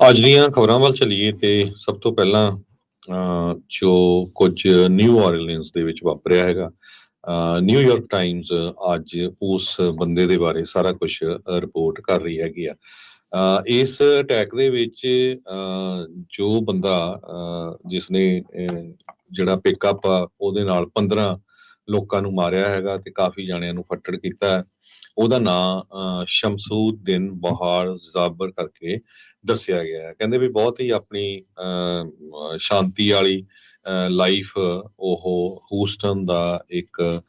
ਅੱਜ ਦੀਆਂ ਖਬਰਾਂ ਵੱਲ ਚਲੀਏ ਤੇ ਸਭ ਤੋਂ ਪਹਿਲਾਂ ਅਹ, ਜੋ ਕੁਝ ਨਿਊ ਆਰਲੀਅਨਸ ਦੇ ਵਿੱਚ ਵਾਪਰਿਆ ਹੈਗਾ ਨਿਊਯਾਰਕ ਟਾਈਮਜ਼ ਅੱਜ ਉਸ ਬੰਦੇ ਦੇ ਬਾਰੇ ਸਾਰਾ ਕੁਝ ਰਿਪੋਰਟ ਕਰ ਰਹੀ ਹੈਗੀ ਆ ਇਸ ਅਟੈਕ ਦੇ ਵਿੱਚ ਅਹ, ਜੋ ਬੰਦਾ ਅਹ, ਜਿਸਨੇ ਜਿਹੜਾ ਪਿਕਅਪ ਆ ਉਹਦੇ ਨਾਲ 15 ਲੋਕਾਂ ਨੂੰ ਮਾਰਿਆ ਹੈਗਾ ਤੇ ਕਾਫੀ ਜਾਣਿਆਂ ਨੂੰ ਫੱਟੜ ਕੀਤਾ ਹੈ। ਉਹਦਾ ਨਾਂ ਸ਼ਮਸੂਦਿਨ ਬਹਾਰ ਜ਼ਾਬਰ ਕਰਕੇ ਦੱਸਿਆ ਗਿਆ ਹੈ ਕਹਿੰਦੇ ਵੀ ਬਹੁਤ ਹੀ ਆਪਣੀ ਅਹ, ਸ਼ਾਂਤੀ ਵਾਲੀ ਲਾਈਫ ਉਹ ਹੂਸਟਨ ਦਾ ਇੱਕ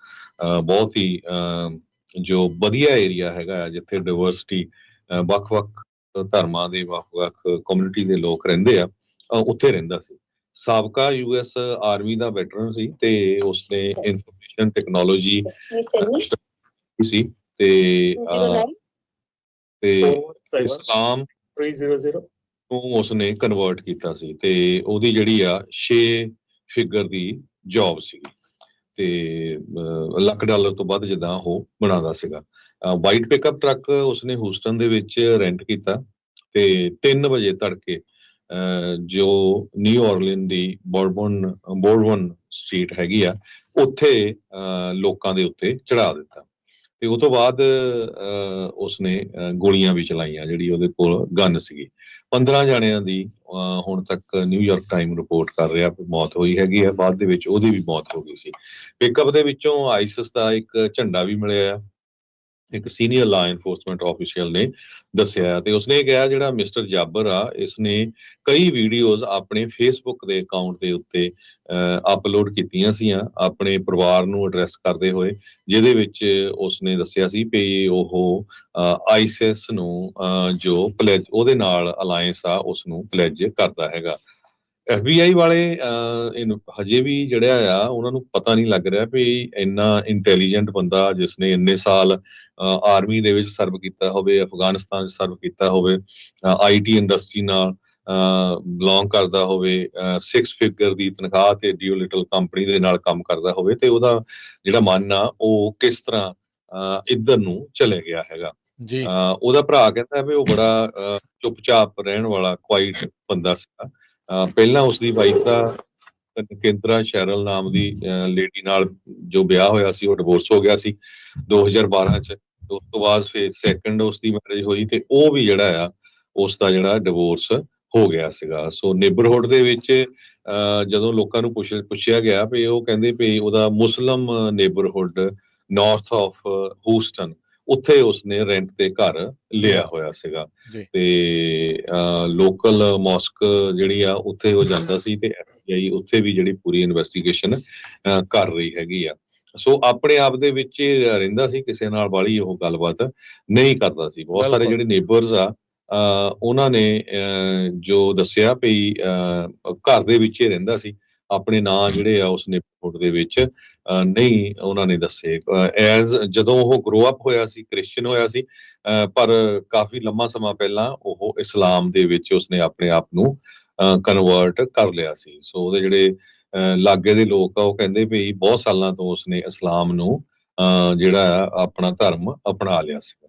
ਬਹੁਤ ਹੀ ਜੋ ਵਧੀਆ ਏਰੀਆ ਹੈਗਾ ਜਿੱਥੇ ਡਿਵਰਸਿਟੀ ਵੱਖ-ਵੱਖ ਧਰਮਾਂ ਦੇ ਵੱਖ-ਵੱਖ ਕਮਿਊਨਿਟੀ ਦੇ ਲੋਕ ਰਹਿੰਦੇ ਆ ਉੱਥੇ ਰਹਿੰਦਾ ਸੀ ਸਾਬਕਾ ਯੂਐਸ ਆਰਮੀ ਦਾ ਵੈਟਰਨ ਸੀ ਤੇ ਉਸਨੇ ਇਨਫੋਰਮੇਸ਼ਨ ਟੈਕਨੋਲੋਜੀ. ਸੀ ਤੇ ਅਹ, 09? ਤੇ ਇਸਲਾਮ three zero zero. ਨੂੰ ਉਸਨੇ ਕਨਵਰਟ ਕੀਤਾ ਸੀ ਤੇ ਉਹਦੀ ਜਿਹੜੀ ਆ 6 ਫਿਗਰ ਦੀ ਜੌਬ ਸੀਗੀ। ਤੇ ਲੱਖ ਡਾਲਰ ਤੋਂ ਵੱਧ ਜਿੱਦਾਂ ਉਹ ਬਣਾਉਂਦਾ ਸੀਗਾ। ਵਾਈਟ ਪਿਕਅਪ ਟਰੱਕ ਉਸਨੇ ਹੂਸਟਨ ਦੇ ਵਿੱਚ ਰੈਂਟ ਕੀਤਾ ਤੇ 3 ਵਜੇ ਤੜਕੇ ਜੋ ਨਿਊ ਆਰਲੀਨ ਦੀ ਬੋਰਬਨ ਬੋਰਬਨ ਸਟਰੀਟ ਹੈਗੀ ਆ ਉੱਥੇ ਅਹ, ਲੋਕਾਂ ਦੇ ਉੱਤੇ ਚੜਾ ਦਿੱਤਾ। ਤੇ ਉਸ ਤੋਂ ਬਾਅਦ ਅਹ, ਉਸਨੇ ਗੋਲੀਆਂ ਵੀ ਚਲਾਈਆਂ ਜਿਹੜੀ ਉਹਦੇ ਕੋਲ ਗਨ ਸੀਗੀ। 15 ਜਣਿਆਂ ਦੀ ਅਹ, ਹੁਣ ਤੱਕ ਨਿਊਯਾਰਕ ਟਾਈਮ ਰਿਪੋਰਟ ਕਰ ਰਿਹਾ ਮੌਤ ਹੋਈ ਹੈਗੀ ਹੈ। ਬਾਅਦ ਦੇ ਵਿੱਚ ਉਹਦੀ ਵੀ ਮੌਤ ਹੋ ਗਈ ਸੀ। ਪਿਕਅਪ ਦੇ ਵਿੱਚੋਂ ਆਈਸਿਸ ਦਾ ਇੱਕ ਝੰਡਾ ਵੀ ਮਿਲਿਆ ਹੈ। ਇੱਕ ਸੀਨੀਅਰ ਲਾ ਐਨਫੋਰਸਮੈਂਟ ਆਫੀਸ਼ੀਅਲ ਨੇ ਦੱਸਿਆ ਤੇ ਉਸਨੇ ਕਿਹਾ ਜਿਹੜਾ ਮਿਸਟਰ ਜਾਬਰ ਆ ਇਸਨੇ ਕਈ ਵੀਡੀਓਜ਼ ਆਪਣੇ ਫੇਸਬੁੱਕ ਦੇ ਅਕਾਊਂਟ ਦੇ ਉੱਤੇ ਅਪਲੋਡ ਕੀਤੀਆਂ ਸੀਆਂ ਆਪਣੇ ਪਰਿਵਾਰ ਨੂੰ ਐਡਰੈਸ ਕਰਦੇ ਹੋਏ ਜਿਹਦੇ ਵਿੱਚ ਉਸਨੇ ਦੱਸਿਆ ਸੀ ਕਿ ਉਹ ਆਈਸਿਸ ਨੂੰ ਅਹ, ਜੋ ਪਲੇਜ ਉਹਦੇ ਨਾਲ ਅਲਾਈਅੰਸ ਆ ਉਸ ਨੂੰ ਪਲੇਜ ਕਰਦਾ ਹੈਗਾ। FBI ਵਾਲੇ ਹਜੇ ਵੀ ਜਿਹੜਾ ਆ ਉਹਨਾਂ ਨੂੰ ਪਤਾ ਨਹੀਂ ਲੱਗ ਰਿਹਾ ਵੀ ਇੰਨਾ ਇੰਟੈਲੀਜੈਂਟ ਬੰਦਾ ਜਿਸਨੇ ਇੰਨੇ ਸਾਲ ਆਰਮੀ ਦੇ ਵਿੱਚ ਸਰਵ ਕੀਤਾ ਹੋਵੇ ਅਫਗਾਨਿਸਤਾਨ 'ਚ ਸਰਵ ਕੀਤਾ ਹੋਵੇ ਆਈਟੀ ਇੰਡਸਟਰੀ ਨਾਲ ਬਿਲੋਂਗ ਕਰਦਾ ਹੋਵੇ 6 ਫਿਗਰ ਦੀ ਤਨਖਾਹ ਤੇ ਡਿਊ ਲਿਟਲ ਕੰਪਨੀ ਦੇ ਨਾਲ ਕੰਮ ਕਰਦਾ ਹੋਵੇ ਤੇ ਉਹਦਾ ਜਿਹੜਾ ਮਨ ਆ ਉਹ ਕਿਸ ਤਰ੍ਹਾਂ ਇੱਧਰ ਨੂੰ ਚਲੇ ਗਿਆ ਹੈਗਾ। ਜੀ। ਉਹਦਾ ਭਰਾ ਕਹਿੰਦਾ ਵੀ ਉਹ ਬੜਾ ਚੁੱਪਚਾਪ ਰਹਿਣ ਵਾਲਾ ਕੁਆਇਟ ਬੰਦਾ ਸੀਗਾ। ਪਹਿਲਾਂ ਉਸ ਦੀ ਵਾਈਫ ਦਾ ਕੇਂਦਰਾ ਸ਼ੈਰਲ ਨਾਮ ਦੀ ਲੇਡੀ ਨਾਲ ਜੋ ਵਿਆਹ ਹੋਇਆ ਸੀ ਉਹ ਡਿਵੋਰਸ ਹੋ ਗਿਆ ਸੀ 2012 ਚ। ਉਸ ਤੋਂ ਬਾਅਦ ਫਿਰ ਸੈਕੰਡ ਉਸ ਦੀ ਮੈਰਿਜ ਹੋਈ ਤੇ ਉਹ ਵੀ ਜਿਹੜਾ ਆ ਉਸ ਦਾ ਜਿਹੜਾ ਡਿਵੋਰਸ ਹੋ ਗਿਆ ਸੀਗਾ। ਸੋ ਨੇਬਰਹੁੱਡ ਦੇ ਵਿੱਚ ਅਹ, ਜਦੋਂ ਲੋਕਾਂ ਨੂੰ ਪੁੱਛ ਪੁੱਛਿਆ ਗਿਆ ਵੀ ਉਹ ਕਹਿੰਦੇ ਵੀ ਉਹਦਾ Muslim neighbourhood north of Houston ਉੱਥੇ ਉਸਨੇ ਰੈਂਟ ਤੇ ਘਰ ਲਿਆ ਹੋਇਆ ਸੀਗਾ। ਤੇ ਲੋਕਲ ਮੌਸਕ ਜਿਹੜੀ ਆ ਉੱਥੇ ਉਹ ਜਾਂਦਾ ਸੀ ਤੇ ਐਫਬੀਆਈ ਉੱਥੇ ਵੀ ਜਿਹੜੀ ਪੂਰੀ ਇਨਵੈਸਟੀਗੇਸ਼ਨ ਕਰ ਰਹੀ ਹੈਗੀ ਆ ਸੋ ਆਪਣੇ ਆਪ ਦੇ ਵਿੱਚ ਰਹਿੰਦਾ ਸੀ ਕਿਸੇ ਨਾਲ ਵਾਲੀ ਉਹ ਗੱਲਬਾਤ ਨਹੀਂ ਕਰਦਾ ਸੀ ਬਹੁਤ ਸਾਰੇ। ਜਿਹੜੇ ਨੇਬਰਸ ਆ ਉਹਨਾਂ ਨੇ ਜੋ ਦੱਸਿਆ ਵੀ ਘਰ ਦੇ ਵਿੱਚ ਹੀ ਰਹਿੰਦਾ ਸੀ ਆਪਣੇ ਨਾਂ ਜਿਹੜੇ ਆ ਉਸ ਨੇਬਰਹੁੱਡ ਦੇ ਵਿੱਚ ਨਹੀਂ ਉਹਨਾਂ ਨੇ ਦੱਸੇ। ਐਜ਼ ਜਦੋਂ ਉਹ ਗਰੋ ਅਪ ਹੋਇਆ ਸੀ ਕ੍ਰਿਸਚੀਅਨ ਹੋਇਆ ਸੀ ਪਰ ਕਾਫੀ ਲੰਮਾ ਸਮਾਂ ਪਹਿਲਾਂ ਉਹ ਇਸਲਾਮ ਦੇ ਵਿੱਚ ਉਸਨੇ ਆਪਣੇ ਆਪ ਨੂੰ ਕਨਵਰਟ ਕਰ ਲਿਆ ਸੀ। ਸੋ ਉਹਦੇ ਜਿਹੜੇ ਲਾਗੇ ਦੇ ਲੋਕ ਆ ਉਹ ਕਹਿੰਦੇ ਵੀ ਬਹੁਤ ਸਾਲਾਂ ਤੋਂ ਉਸਨੇ ਇਸਲਾਮ ਨੂੰ ਅਹ, ਜਿਹੜਾ ਆ ਆਪਣਾ ਧਰਮ ਅਪਣਾ ਲਿਆ ਸੀ।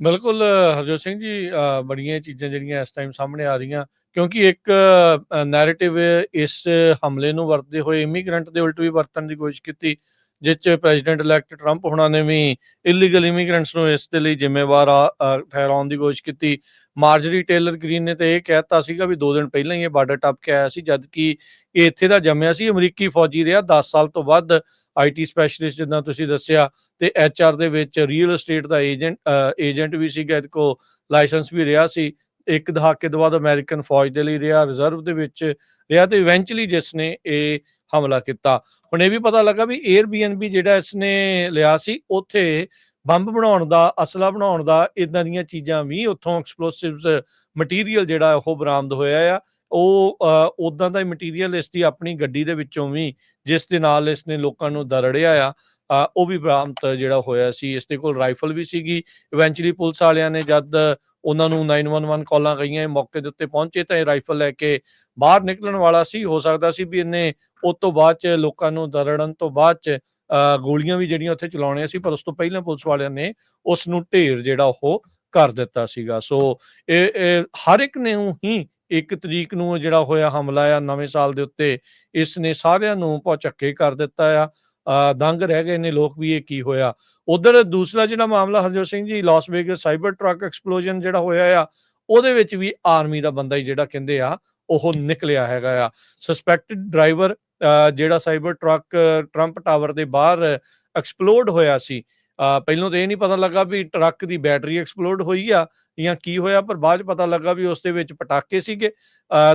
ਬਿਲਕੁਲ ਹਰਜੋਤ ਸਿੰਘ ਜੀ ਬੜੀਆਂ ਚੀਜ਼ਾਂ ਜਿਹੜੀਆਂ ਇਸ ਟਾਈਮ ਸਾਹਮਣੇ ਆ ਰਹੀਆਂ। ਕਿਉਂਕਿ ਇੱਕ ਨੈਰੇਟਿਵ ਇਸ ਹਮਲੇ ਨੂੰ ਵਰਤਦੇ ਹੋਏ ਇਮੀਗ੍ਰੈਂਟ ਦੇ ਉਲਟ ਵੀ ਵਰਤਣ ਦੀ ਕੋਸ਼ਿਸ਼ ਕੀਤੀ, ਜਿਸ ਚ ਪ੍ਰੈਜ਼ੀਡੈਂਟ ਇਲੈਕਟ ਟਰੰਪ ਹੁਣਾਂ ਨੇ ਵੀ ਇਲੀਗਲ ਇਮੀਗ੍ਰੈਂਟਸ ਨੂੰ ਇਸ ਦੇ ਲਈ ਜ਼ਿੰਮੇਵਾਰ ਠਹਿਰਾਉਣ ਦੀ ਕੋਸ਼ਿਸ਼ ਕੀਤੀ। ਮਾਰਜਰੀ ਟੇਲਰ ਗ੍ਰੀਨ ਨੇ ਤੇ ਇਹ ਕਹਿਤਾ ਸੀਗਾ ਵੀ 2 ਦਿਨ ਪਹਿਲਾਂ ਹੀ ਇਹ ਬਾਰਡਰ ਟੱਪ ਕੇ ਆਇਆ ਸੀ, ਜਦ ਕਿ ਇਹ ਇੱਥੇ ਦਾ ਜੰਮਿਆ ਸੀ, ਅਮਰੀਕੀ ਫੌਜੀ ਰਿਹਾ। 10 ਸਾਲ ਤੋਂ ਵੱਧ ਆਈਟੀ ਸਪੈਸ਼ਲਿਸਟ ਜਿੱਦਾਂ ਤੁਸੀਂ ਦੱਸਿਆ ਤੇ ਐਚਆਰ ਦੇ ਵਿੱਚ ਰੀਅਲ ਏਸਟੇਟ ਦਾ ਏਜੰਟ ਏਜੰਟ ਵੀ ਸੀਗਾ, ਇਹਦੇ ਕੋ ਲਾਇਸੈਂਸ ਵੀ ਰਿਹਾ ਸੀ। ਇੱਕ ਦਹਾਕੇ ਤੋਂ ਬਾਅਦ ਅਮਰੀਕਨ ਫੌਜ ਦੇ ਲਈ ਰਿਹਾ, ਰਿਜ਼ਰਵ ਦੇ ਵਿੱਚ ਰਿਹਾ ਤੇ ਇਵੈਂਚੁਅਲੀ ਜਿਸ ਨੇ ਇਹ ਹਮਲਾ ਕੀਤਾ। ਹੁਣ ਇਹ ਵੀ ਪਤਾ ਲੱਗਾ ਵੀ 에ਅਰਬੀਐਨਬੀ ਜਿਹੜਾ ਇਸਨੇ ਲਿਆ ਸੀ, ਉੱਥੇ ਬੰਬ ਬਣਾਉਣ ਦਾ, ਅਸਲਾ ਬਣਾਉਣ ਦਾ ਇਦਾਂ ਦੀਆਂ ਚੀਜ਼ਾਂ ਵੀ ਉੱਥੋਂ ਐਕਸਪਲੋਸਿਵਸ ਮਟੀਰੀਅਲ ਜਿਹੜਾ ਉਹ ਬਰਾਮਦ ਹੋਇਆ ਆ, ਉਹ ਉਦਾਂ ਦਾ ਹੀ ਮਟੀਰੀਅਲ ਇਸ ਦੀ ਆਪਣੀ ਗੱਡੀ ਦੇ ਵਿੱਚੋਂ ਵੀ, ਜਿਸ ਦੇ ਨਾਲ ਇਸਨੇ ਲੋਕਾਂ ਨੂੰ ਦਰੜਿਆ ਆ। ਉਹ ਵੀ ਬਰਾਮਦ ਜਿਹੜਾ ਹੋਇਆ ਸੀ ਇਸ ਦੇ ਕੋਲ ਰਾਈਫਲ ਵੀ ਸੀਗੀ। ਇਵੈਂਚੁਅਲੀ ਪੁਲਿਸ ਵਾਲਿਆਂ ਨੇ ਜਦ ਉਹਨਾਂ ਨੂੰ 911 ਕਾਲਾਂ ਗਈਆਂ ਇਹ ਮੌਕੇ ਦੇ ਉੱਤੇ ਪਹੁੰਚੇ ਤਾਂ ਇਹ ਰਾਈਫਲ ਲੈ ਕੇ ਬਾਹਰ ਨਿਕਲਣ ਵਾਲਾ ਸੀ। ਹੋ ਸਕਦਾ ਸੀ ਵੀ ਇਹਨੇ ਉਸ ਤੋਂ ਬਾਅਦ ਚ ਲੋਕਾਂ ਨੂੰ ਦਰੜਨ ਤੋਂ ਬਾਅਦ ਚ ਅ, ਗੋਲੀਆਂ ਵੀ ਜਿਹੜੀਆਂ ਉੱਥੇ ਚਲਾਉਣੀਆਂ ਸੀ ਪਰ ਉਸ ਤੋਂ ਪਹਿਲਾਂ ਪੁਲਿਸ ਵਾਲਿਆਂ ਨੇ ਉਸ ਨੂੰ ਢੇਰ ਜਿਹੜਾ ਉਹ ਕਰ ਦਿੱਤਾ ਸੀਗਾ। ਸੋ ਇਹ ਹਰ ਇੱਕ ਨੇ ਹੀ ਇੱਕ ਤਰੀਕ ਨੂੰ ਜਿਹੜਾ ਹੋਇਆ ਹਮਲਾ ਆ ਨਵੇਂ ਸਾਲ ਦੇ ਉੱਤੇ ਇਸ ਨੇ ਸਾਰਿਆਂ ਨੂੰ ਪਹੁੰਚੱਕੇ ਕਰ ਦਿੱਤਾ ਆ। ਦੰਗ ਰਹਿ ਗਏ ਨੇ ਲੋਕ ਵੀ ਇਹ ਕੀ ਹੋਇਆ। ਉਧਰ ਦੂਸਰਾ ਜਿਹੜਾ ਮਾਮਲਾ Harjot Singh ji Las Vegas Cybertruck explosion ਜਿਹੜਾ ਹੋਇਆ ਆ, ਉਹਦੇ ਵਿੱਚ ਵੀ ਆਰਮੀ ਦਾ ਬੰਦਾ ਹੀ ਜਿਹੜਾ ਕਹਿੰਦੇ ਆ, ਉਹ ਨਿਕਲਿਆ ਹੈਗਾ ਆ। ਸਸਪੈਕਟਡ ਡਰਾਈਵਰ ਜਿਹੜਾ ਸਾਈਬਰ ਟਰੱਕ ਟਰੰਪ ਟਾਵਰ ਦੇ ਬਾਹਰ ਐਕਸਪਲੋਡ ਹੋਇਆ ਸੀ। ਪਹਿਲਾਂ ਤਾਂ ਇਹ ਨਹੀਂ ਪਤਾ ਲੱਗਾ ਵੀ ਟਰੱਕ ਦੀ ਬੈਟਰੀ ਐਕਸਪਲੋਡ ਹੋਈ ਆ ਜਾਂ ਕੀ ਹੋਇਆ ਪਰ ਬਾਅਦ ਚ ਪਤਾ ਲੱਗਾ ਵੀ ਉਸ ਦੇ ਵਿੱਚ ਪਟਾਕੇ ਸੀਗੇ।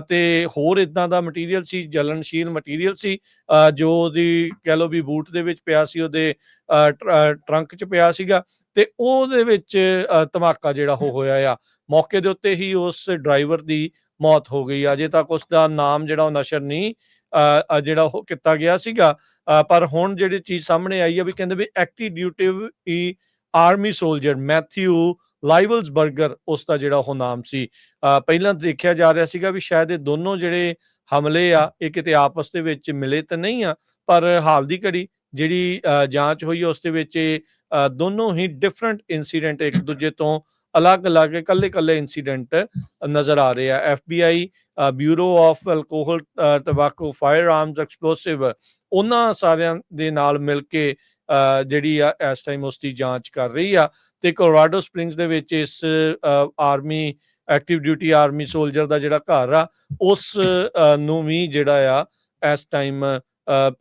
ਤੇ ਹੋਰ ਇਦਾਂ ਦਾ ਮਟੀਰੀਅਲ ਸੀ ਜਲਨਸ਼ੀਲ ਮਟੀਰੀਅਲ ਸੀ ਜੋ ਉਹਦੀ ਕਹਿ ਲਓ ਵੀ ਬੂਟ ਦੇ ਵਿੱਚ ਪਿਆ ਸੀ ਉਹਦੇ ਅ, ਟਰ- ਟਰੰਕ 'ਚ ਪਿਆ ਸੀਗਾ ਤੇ ਉਹਦੇ ਵਿੱਚ ਧਮਾਕਾ ਜਿਹੜਾ ਉਹ ਹੋਇਆ ਆ। ਮੌਕੇ ਦੇ ਉੱਤੇ ਹੀ ਉਸ ਡਰਾਈਵਰ ਦੀ ਮੌਤ ਹੋ ਗਈ। ਅਜੇ ਤੱਕ ਉਸ ਦਾ ਨਾਮ ਜਿਹੜਾ ਉਹ ਨਸ਼ਰ ਨਹੀਂ ਅ, ਜਿਹੜਾ ਉਹ ਕੀਤਾ ਗਿਆ ਸੀਗਾ। ਪਰ ਹੁਣ ਜਿਹੜੀ ਚੀਜ਼ ਸਾਹਮਣੇ ਆਈ ਹੈ ਵੀ ਕਹਿੰਦੇ ਵੀ ਐਕਟਿਵ ਡਿਊਟਿਵ ਈ ਆਰਮੀ ਸੋਲਜਰ ਮੈਥਿਊ ਲਾਈਵਲਸਬਰਗਰ ਉਸ ਦਾ ਜਿਹੜਾ ਉਹ ਨਾਮ ਸੀ। ਪਹਿਲਾਂ ਦੇਖਿਆ ਜਾ ਰਿਹਾ ਸੀਗਾ ਵੀ ਸ਼ਾਇਦ ਇਹ ਦੋਨੋਂ ਜਿਹੜੇ ਹਮਲੇ ਆ ਇਹ ਕਿਤੇ ਆਪਸ ਦੇ ਵਿੱਚ ਮਿਲੇ ਤਾਂ ਨਹੀਂ ਆ ਪਰ ਹਾਲ ਦੀ ਘੜੀ ਜਿਹੜੀ ਜਾਂਚ ਹੋਈ ਉਸ ਦੇ ਵਿੱਚ ਇਹ, ਦੋਨੋਂ ਹੀ ਡਿਫਰੈਂਟ ਇਨਸੀਡੈਂਟ ਇੱਕ ਦੂਜੇ ਤੋਂ ਅਲੱਗ-ਅਲੱਗ ਇਕੱਲੇ-ਇਕੱਲੇ ਇਨਸੀਡੈਂਟ ਨਜ਼ਰ ਆ ਰਹੇ ਆ। FBI Bureau of Alcohol Tobacco Firearms explosive ਉਹਨਾਂ ਸਾਰਿਆਂ ਦੇ ਨਾਲ ਮਿਲ ਕੇ ਅ, ਜਿਹੜੀ ਆ ਇਸ ਟਾਈਮ ਉਸ ਦੀ ਜਾਂਚ ਕਰ ਰਹੀ ਆ ਤੇ ਕੋਲੋਰਾਡੋ ਸਪ੍ਰਿੰਗਸ ਦੇ ਵਿੱਚ ਇਸ army active duty army soldier ਦਾ ਜਿਹੜਾ ਘਰ ਆ ਉਸ ਨੂੰ ਵੀ ਜਿਹੜਾ ਆ ਇਸ ਟਾਈਮ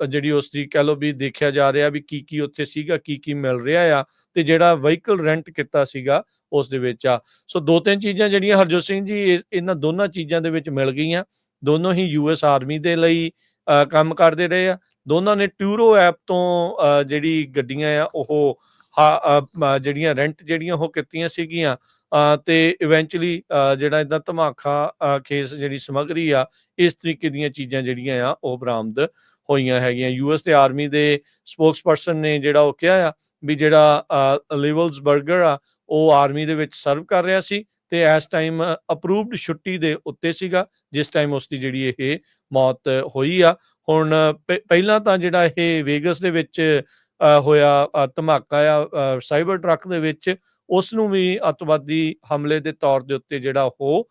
ਜਿਹੜੀ ਉਸ ਦੀ ਕਹਿ ਲਓ ਵੀ ਦੇਖਿਆ ਜਾ ਰਿਹਾ ਵੀ ਕੀ ਕੀ ਉੱਥੇ ਸੀਗਾ ਕੀ ਕੀ ਮਿਲ ਰਿਹਾ ਆ ਤੇ ਜਿਹੜਾ ਵਹੀਕਲ ਰੈਂਟ ਕੀਤਾ ਸੀਗਾ ਉਸ ਦੇ ਵਿੱਚ ਆ। ਸੋ ਦੋ ਤਿੰਨ ਚੀਜ਼ਾਂ ਜਿਹੜੀਆਂ ਹਰਜੋਤ ਸਿੰਘ ਜੀ ਇਹਨਾਂ ਦੋਨਾਂ ਚੀਜ਼ਾਂ ਦੇ ਵਿੱਚ ਮਿਲ ਗਈਆਂ। ਦੋਨੋਂ ਹੀ ਯੂਐਸ ਆਰਮੀ ਦੇ ਲਈ ਅ, ਕੰਮ ਕਰਦੇ ਰਹੇ ਆ। ਦੋਨਾਂ ਨੇ ਟਿਊਰੋ ਐਪ ਤੋਂ ਜਿਹੜੀ ਗੱਡੀਆਂ ਆ ਉਹ ਹਾ- ਜਿਹੜੀਆਂ ਰੈਂਟ ਜਿਹੜੀਆਂ ਉਹ ਕੀਤੀਆਂ ਸੀਗੀਆਂ ਅ, ਤੇ ਇਵੈਂਚੁਅਲੀ ਜਿਹੜਾ ਇਦਾਂ ਧਮਾਕਾ ਅ, ਖੇਸ ਜਿਹੜੀ ਸਮਗਰੀ ਆ ਇਸ ਤਰੀਕੇ ਦੀਆਂ ਚੀਜ਼ਾਂ ਜਿਹੜੀਆਂ ਆ ਉਹ ਬਰਾਮਦ ਹੋਈਆਂ ਹੈਗੀਆਂ। ਯੂਐਸ ਦੇ ਆਰਮੀ ਦੇ ਸਪੋਕਸਪਰਸਨ ਨੇ ਜਿਹੜਾ ਉਹ ਕਿਹਾ ਆ ਵੀ ਜਿਹੜਾ ਲਿਵਲਸ 버ਗਰ ਆ ਉਹ ਆਰਮੀ ਦੇ ਵਿੱਚ ਸਰਵ ਕਰ ਰਿਹਾ ਸੀ ਤੇ ਇਸ ਟਾਈਮ ਅਪਰੂਵਡ ਛੁੱਟੀ ਦੇ ਉੱਤੇ ਸੀਗਾ ਜਿਸ ਟਾਈਮ ਉਸ ਦੀ ਜਿਹੜੀ ਇਹ ਮੌਤ ਹੋਈ ਆ। ਹੁਣ ਪਹਿਲਾਂ ਤਾਂ ਜਿਹੜਾ ਇਹ ਵੇਗਸ ਦੇ ਵਿੱਚ ਹੋਇਆ ਧਮਾਕਾ ਆ ਸਾਈਬਰ ਟਰੱਕ ਦੇ ਵਿੱਚ, ਉਸ ਨੂੰ ਵੀ ਅਤਵਾਦੀ ਹਮਲੇ ਦੇ ਤੌਰ ਦੇ ਉੱਤੇ ਜਿਹੜਾ ਉਹ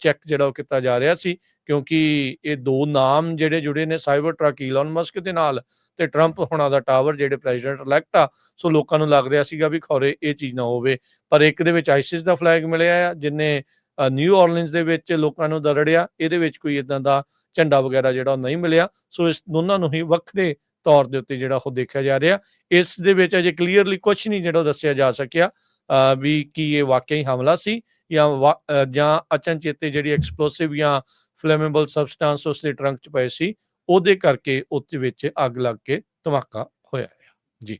ਚੈੱਕ ਜਿਹੜਾ ਉਹ ਕੀਤਾ ਜਾ ਰਿਹਾ ਸੀ, ਕਿਉਂਕਿ ਇਹ ਦੋ ਨਾਮ ਜਿਹੜੇ ਜੁੜੇ ਨੇ ਸਾਈਬਰ ਟਰੱਕ ਈਲਨ ਮਸਕ ਦੇ ਨਾਲ ਤੇ ਟਰੰਪ ਹੁਣਾਂ ਦਾ ਟਾਵਰ ਜਿਹੜੇ ਪ੍ਰੈਜ਼ੀਡੈਂਟ ਇਲੈਕਟ ਆ, ਸੋ ਲੋਕਾਂ ਨੂੰ ਲੱਗ ਰਿਹਾ ਸੀਗਾ ਵੀ ਖੌਰੇ ਇਹ ਚੀਜ਼ ਨਾ ਹੋਵੇ। ਪਰ ਇੱਕ ਦੇ ਵਿੱਚ ਆਈਸਿਸ ਦਾ ਫਲੈਗ ਮਿਲਿਆ ਆ, ਜਿਨੇ ਨਿਊ ਆਰਲੀਨਸ ਦੇ ਵਿੱਚ ਲੋਕਾਂ ਨੂੰ ਦਰੜਿਆ, ਇਹਦੇ ਵਿੱਚ ਕੋਈ ਇਦਾਂ ਦਾ ਝੰਡਾ ਵਗੈਰਾ ਜਿਹੜਾ ਉਹ ਨਹੀਂ ਮਿਲਿਆ, ਸੋ ਇਸ ਦੋਨਾਂ ਨੂੰ ਹੀ ਵੱਖਰੇ ਤੌਰ ਦੇ ਉੱਤੇ ਜਿਹੜਾ ਉਹ ਦੇਖਿਆ ਜਾ ਰਿਹਾ। ਇਸ ਦੇ ਵਿੱਚ ਅਜੇ ਕਲੀਅਰਲੀ ਕੁਝ ਨਹੀਂ ਜਿਹੜਾ ਉਹ ਦੱਸਿਆ ਜਾ ਸਕਿਆ ਵੀ ਕੀ ਇਹ ਵਾਕਈ ਹਮਲਾ ਸੀ ਜਾਂ ਵਾ- ਜਾਂ ਅਚਨਚੇਤੇ ਜਿਹੜੀ ਐਕਸਪਲੋਸਿਵ ਜਾਂ ਫਲੇਮੇਬਲ ਸਬਸਟੈਂਸ ਉਸ ਦੇ ਟਰੰਕ ਚ ਪਏ ਸੀ, ਉਹਦੇ ਕਰਕੇ ਉੱਤੇ ਵਿੱਚ ਅੱਗ ਲੱਗ ਕੇ ਧਮਾਕਾ ਹੋਇਆ ਹੈ ਜੀ।